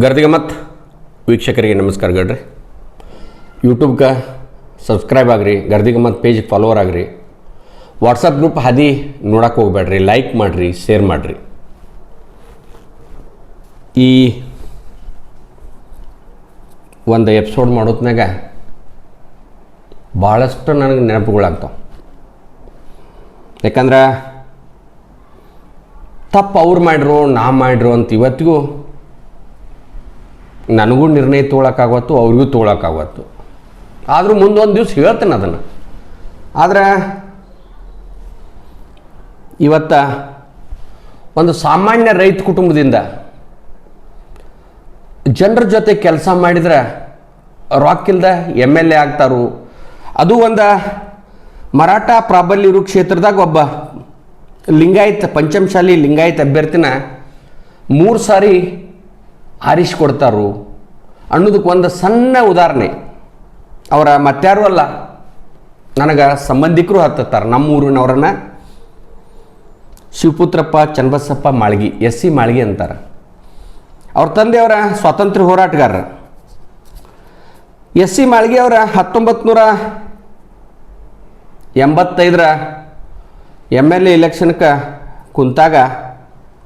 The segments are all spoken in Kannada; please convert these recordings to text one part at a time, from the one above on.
ಗರ್ದಿಗೆ ಮತ್ತು ವೀಕ್ಷಕರಿಗೆ ನಮಸ್ಕಾರ ಗಡ್ರಿ ಯೂಟ್ಯೂಬ್ಗೆ ಸಬ್ಸ್ಕ್ರೈಬ್ ಆಗ್ರಿ, ಗರ್ದಿಗೆ ಮತ್ತು ಪೇಜ್ಗೆ ಫಾಲೋವರ್ ಆಗ್ರಿ. ವಾಟ್ಸಪ್ ಗ್ರೂಪ್ ಹದಿ ನೋಡಕ್ಕೆ ಹೋಗ್ಬೇಡ್ರಿ ಲೈಕ್ ಮಾಡಿರಿ ಶೇರ್ ಮಾಡಿರಿ. ಈ ಒಂದು ಎಪಿಸೋಡ್ ಮಾಡೋತ್ನಾಗ ಭಾಳಷ್ಟು ನನಗೆ ನೆನಪುಗಳಾಗ್ತಾವೆ. ಯಾಕಂದ್ರೆ ತಪ್ಪು ಅವ್ರು ಮಾಡಿರು, ನಾ ಮಾಡಿರು ಅಂತ ಇವತ್ತಿಗೂ ನನಗೂ ನಿರ್ಣಯ ತೊಗೊಳಕ್ಕಾಗತ್ತು ಅವ್ರಿಗೂ ತೊಗೊಳಕ್ಕಾಗತ್ತು ಆದರೂ ಮುಂದೊಂದು ದಿವ್ಸ ಹೇಳ್ತೇನೆ ಅದನ್ನು. ಆದರೆ, ಇವತ್ತ ಒಂದು ಸಾಮಾನ್ಯ ರೈತ ಕುಟುಂಬದಿಂದ ಜನರ ಜೊತೆ ಕೆಲಸ ಮಾಡಿದ್ರೆ ರಾಕಿಲ್ದ ಎಂ ಎಲ್ ಎ ಆಗ್ತಾರು. ಅದು ಒಂದು ಮರಾಠ ಪ್ರಾಬಲ್ಯ ಇರೋ ಕ್ಷೇತ್ರದಾಗ ಒಬ್ಬ ಲಿಂಗಾಯತ್, ಪಂಚಮಶಾಲಿ ಲಿಂಗಾಯತ್ ಅಭ್ಯರ್ಥಿನ ಮೂರು ಸಾರಿ ಆರಿಸ್ಕೊಡ್ತಾರು? ಅನ್ನೋದಕ್ಕೆ ಒಂದು ಸಣ್ಣ ಉದಾಹರಣೆ. ಅವರ ಮತ್ತಾರು ಅಲ್ಲ. ನನಗೆ ಸಂಬಂಧಿಕರು ಹತ್ತುತ್ತಾರೆ. ನಮ್ಮೂರಿನವ್ರನ್ನ ಶಿವಪುತ್ರಪ್ಪ, ಚನ್ನಬಸಪ್ಪ ಮಾಳ್ಗಿ, ಎಸ್ ಸಿ ಮಾಳ್ಗಿ ಅಂತಾರೆ. ಅವ್ರ ತಂದೆಯವರ ಸ್ವಾತಂತ್ರ್ಯ ಹೋರಾಟಗಾರ. ಎಸ್ ಸಿ ಮಾಳ್ಗಿ ಅವರ ಹತ್ತೊಂಬತ್ತು ನೂರ ಎಂಬತ್ತೈದರ ಎಂ ಎಲ್ ಎ ಇಲೆಕ್ಷನ್ಗೆ ಕುಂತಾಗ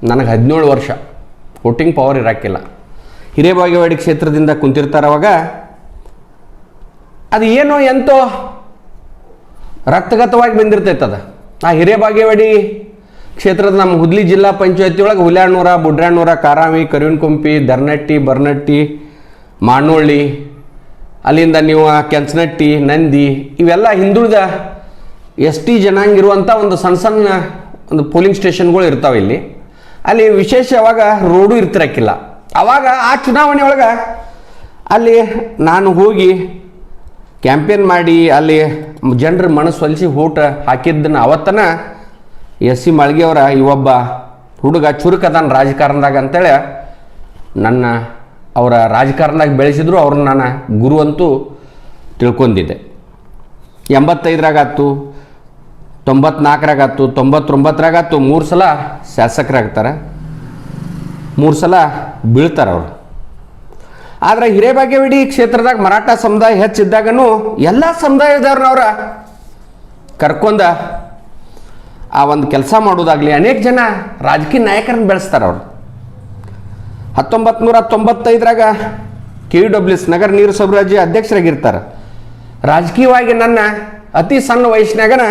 ನನಗೆ ಹದಿನೇಳು ವರ್ಷ. ವೋಟಿಂಗ್ ಪವರ್ ಇರೋಕ್ಕಿಲ್ಲ ಹಿರೇಬಾಗೇವಾಡಿ ಕ್ಷೇತ್ರದಿಂದ ಕುಂತಿರ್ತಾರೆ ಅವಾಗ, ಅದು ಏನೋ ಎಂತೋ ರಕ್ತಗತವಾಗಿ ಬಂದಿರ್ತೈತೆ ಅದು. ಆ ಹಿರೇಬಾಗೇವಾಡಿ ಕ್ಷೇತ್ರದ ನಮ್ಮ ಹುದ್ಲಿ ಜಿಲ್ಲಾ ಪಂಚಾಯತಿ ಒಳಗೆ ಹುಲ್ಯಾಣೂರ ಬುಡ್ರಾಣೂರ ಕಾರಾಮಿ ಕರಿವಿನಕುಂಪಿ ದರ್ನಟ್ಟಿ ಬರ್ನಟ್ಟಿ ಮಾಣೋಳ್ಳಿ ಅಲ್ಲಿಂದ ನೀವು ಕೆಂಚನಟ್ಟಿ, ನಂದಿ, ಇವೆಲ್ಲ ಹಿಂದುಳಿದ ಎಸ್ ಟಿ ಜನಾಂಗ ಇರುವಂಥ ಒಂದು ಸಣ್ಣ ಸಣ್ಣ ಒಂದು ಪೋಲಿಂಗ್ ಸ್ಟೇಷನ್ಗಳು ಇರ್ತಾವೆ ಇಲ್ಲಿ. ಅಲ್ಲಿ ವಿಶೇಷ ಅವಾಗ ರೋಡು ಇರ್ತಿರಕ್ಕಿಲ್ಲ. ಅವಾಗ ಆ ಚುನಾವಣೆ ಒಳಗೆ ಅಲ್ಲಿ ನಾನು ಹೋಗಿ ಕ್ಯಾಂಪೇನ್ ಮಾಡಿ ಅಲ್ಲಿ ಜನರ ಮನಸ್ಸು ಒಲಿಸಿ ಊಟ ಹಾಕಿದ್ದನ್ನ ಅವತ್ತನ ಎಸ್ ಸಿ ಮಾಳ್ಗೆಯವರ ಈ ಒಬ್ಬ ಹುಡುಗ ಚುರುಕದಾನ ರಾಜಕಾರಣದಾಗ ಅಂತೇಳಿ ನನ್ನ ಅವರ ರಾಜಕಾರಣದಾಗ ಬೆಳೆಸಿದ್ರು ಅವ್ರನ್ನ ನಾನು ಗುರು ಅಂತೂ ತಿಳ್ಕೊಂಡಿದ್ದೆ. ಎಂಬತ್ತೈದರಾಗತ್ತು ತೊಂಬತ್ನಾಲ್ಕರಾಗತ್ತು ತೊಂಬತ್ತೊಂಬತ್ತರಾಗತ್ತು ಮೂರು ಸಲ ಶಾಸಕರಾಗ್ತಾರೆ. ಮೂರು ಸಲ ಬೀಳ್ತಾರೆ ಅವರು. ಆದರೆ ಹಿರೇಬಾಗೇವಿಡಿ ಕ್ಷೇತ್ರದಾಗ ಮರಾಠ ಸಮುದಾಯ ಹೆಚ್ಚಿದ್ದಾಗನು ಎಲ್ಲ ಸಮುದಾಯದವ್ರನ್ನವ್ರ ಕರ್ಕೊಂಡ ಆ ಒಂದು ಕೆಲಸ ಮಾಡೋದಾಗಲಿ ಅನೇಕ ಜನ ರಾಜಕೀಯ ನಾಯಕರನ್ನ ಬೆಳೆಸ್ತಾರೆ ಅವರು. ಹತ್ತೊಂಬತ್ತು ನೂರ ತೊಂಬತ್ತೈದರಾಗ ಕೆ ಯು ಡಬ್ಲ್ಯೂಸ್ ನಗರ ನೀರು ಸಬರಾಜಿ ಅಧ್ಯಕ್ಷರಾಗಿರ್ತಾರೆ. ರಾಜಕೀಯವಾಗಿ ನನ್ನ ಅತಿ ಸಣ್ಣ ವಯಸ್ಸಿನಾಗನ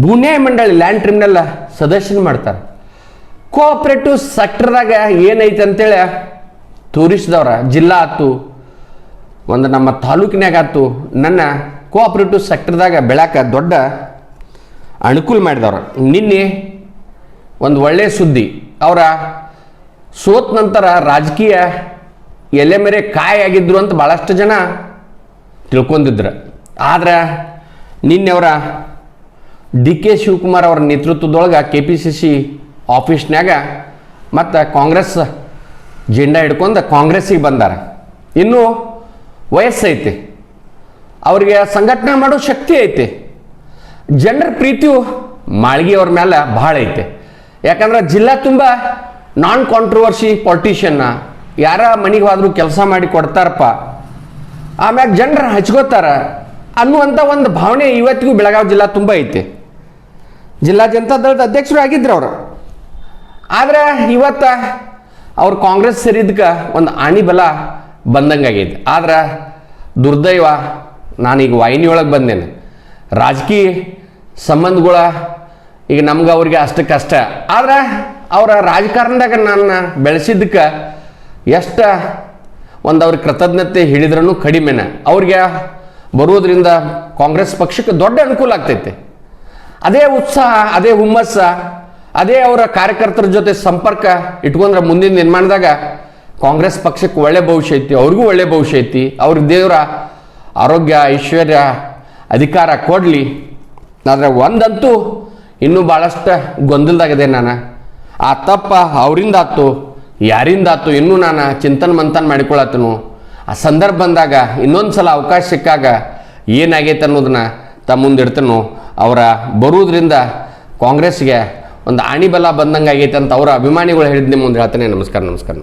ಭೂನ್ಯಾಯ ಮಂಡಳಿ ಲ್ಯಾಂಡ್ ಟ್ರಿಬ್ಯುನಲ್ ಸದಸ್ಯನ ಮಾಡ್ತಾರೆ. ಕೋಆಪ್ರೇಟಿವ್ ಸೆಕ್ಟರ್ದಾಗ ಏನೈತೆ ಅಂತೇಳಿ ತೋರಿಸಿದವ್ರ, ಜಿಲ್ಲಾ ಆಯ್ತು, ಒಂದು ನಮ್ಮ ತಾಲೂಕಿನಾಗ ಆಯ್ತು, ನನ್ನ ಕೋಆಪ್ರೇಟಿವ್ ಸೆಕ್ಟರ್ದಾಗ ಬೆಳಕ ದೊಡ್ಡ ಅನುಕೂಲ ಮಾಡಿದವ್ರ. ನಿನ್ನೆ ಒಂದು ಒಳ್ಳೆಯ ಸುದ್ದಿ, ಅವರ ಸೋತ್ ನಂತರ ರಾಜಕೀಯ ಎಲೆ ಮೇರೆ ಕಾಯಿ ಆಗಿದ್ರು ಅಂತ ಭಾಳಷ್ಟು ಜನ ತಿಳ್ಕೊಂಡಿದ್ರು. ಆದ್ರೆ ನಿನ್ನೆ ಅವರ ಡಿ ಕೆ ಶಿವಕುಮಾರ್ ಅವರ ನೇತೃತ್ವದೊಳಗೆ ಕೆ ಪಿ ಸಿ ಸಿ ಆಫೀಸ್ನ್ಯಾಗ ಮತ್ತು ಕಾಂಗ್ರೆಸ್ ಜೆಂಡಾ ಹಿಡ್ಕೊಂಡು ಕಾಂಗ್ರೆಸ್ಸಿಗೆ ಬಂದಾರ. ಇನ್ನೂ ವಯಸ್ಸೈತಿ ಅವರಿಗೆ ಸಂಘಟನೆ ಮಾಡೋ ಶಕ್ತಿ ಐತಿ. ಜನರ ಪ್ರೀತಿಯು ಮಾಳ್ಗಿಯವ್ರ ಮೇಲೆ ಭಾಳ ಐತೆ. ಯಾಕಂದ್ರೆ ಜಿಲ್ಲಾ ತುಂಬ ನಾನ್ ಕಾಂಟ್ರವರ್ಸಿ ಪಾಲಿಟಿಷಿಯನ್ನ ಯಾರ ಮನೆಗೆ ಹೋದ್ರೂ ಕೆಲಸ ಮಾಡಿ ಕೊಡ್ತಾರಪ್ಪ. ಆಮ್ಯಾಗ ಜನರು ಹಚ್ಕೋತಾರ ಅನ್ನುವಂಥ ಒಂದು ಭಾವನೆ ಇವತ್ತಿಗೂ ಬೆಳಗಾವಿ ಜಿಲ್ಲಾ ತುಂಬ ಐತೆ. ಜಿಲ್ಲಾ ಜನತಾ ದಳದ ಅಧ್ಯಕ್ಷರು ಆಗಿದ್ರು ಅವರು. ಆದ್ರೆ ಇವತ್ತ ಅವ್ರು ಕಾಂಗ್ರೆಸ್ ಸೇರಿದ್ಕ ಒಂದು ಆಣಿ ಬಲ ಬಂದಂಗಾಗೈತೆ ಆದ್ರೆ ದುರ್ದೈವ ನಾನೀಗ ವಾಹಿನಿಯೊಳಗೆ ಬಂದೇನೆ. ರಾಜಕೀಯ ಸಂಬಂಧಗಳ ಈಗ ನಮ್ಗೆ ಅವ್ರಿಗೆ ಅಷ್ಟು ಕಷ್ಟ. ಆದ್ರೆ ಅವರ ರಾಜಕಾರಣದಾಗ ನನ್ನ ಬೆಳೆಸಿದ್ದಕ್ಕೆ ಎಷ್ಟು ಒಂದು ಅವ್ರ ಕೃತಜ್ಞತೆ ಹೇಳಿದ್ರೂ ಕಡಿಮೆನ. ಅವ್ರಿಗೆ ಬರುವುದರಿಂದ ಕಾಂಗ್ರೆಸ್ ಪಕ್ಷಕ್ಕೆ ದೊಡ್ಡ ಅನುಕೂಲ ಆಗ್ತೈತೆ. ಅದೇ ಉತ್ಸಾಹ, ಅದೇ ಹುಮ್ಮಸ್ಸ ಅದೇ ಅವರ ಕಾರ್ಯಕರ್ತರ ಜೊತೆ ಸಂಪರ್ಕ ಇಟ್ಕೊಂಡ್ರೆ ಮುಂದಿನ ನಿರ್ಮಾಣದಾಗ ಕಾಂಗ್ರೆಸ್ ಪಕ್ಷಕ್ಕೆ ಒಳ್ಳೆ ಭವಿಷ್ಯ ಐತಿ, ಅವ್ರಿಗೂ ಒಳ್ಳೆ ಭವಿಷ್ಯ ಐತಿ. ಅವ್ರ ದೇವರ ಆರೋಗ್ಯ, ಐಶ್ವರ್ಯ ಅಧಿಕಾರ ಕೊಡಲಿ. ಆದರೆ ಒಂದಂತೂ ಇನ್ನೂ ಭಾಳಷ್ಟು ಗೊಂದಲದಾಗಿದೆ ನಾನು. ಆ ತಪ್ಪ ಅವರಿಂದ ಆತು, ಯಾರಿಂದ ಆತು ಇನ್ನೂ ನಾನು ಚಿಂತನ ಮಂಥನ ಮಾಡಿಕೊಳತ್ತನು ಆ ಸಂದರ್ಭ ಬಂದಾಗ ಇನ್ನೊಂದು ಸಲ ಅವಕಾಶ ಸಿಕ್ಕಾಗ ಏನಾಗೈತೆ ಅನ್ನೋದನ್ನ ತಮ್ಮ ಮುಂದಿಡ್ತೇನೋ. ಅವರ ಬರುವುದರಿಂದ ಕಾಂಗ್ರೆಸ್ಗೆ ಒಂದು ಆಣಿಬಲ ಬಂದಂಗೆ ಆಗೈತೆ ಅಂತ ಅವರ ಅಭಿಮಾನಿಗಳು ಹೇಳಿದ ನಿಮ್ಮ ಮುಂದೆ ಹೇಳ್ತಾನೆ. ನಮಸ್ಕಾರ ನಮಸ್ಕಾರ.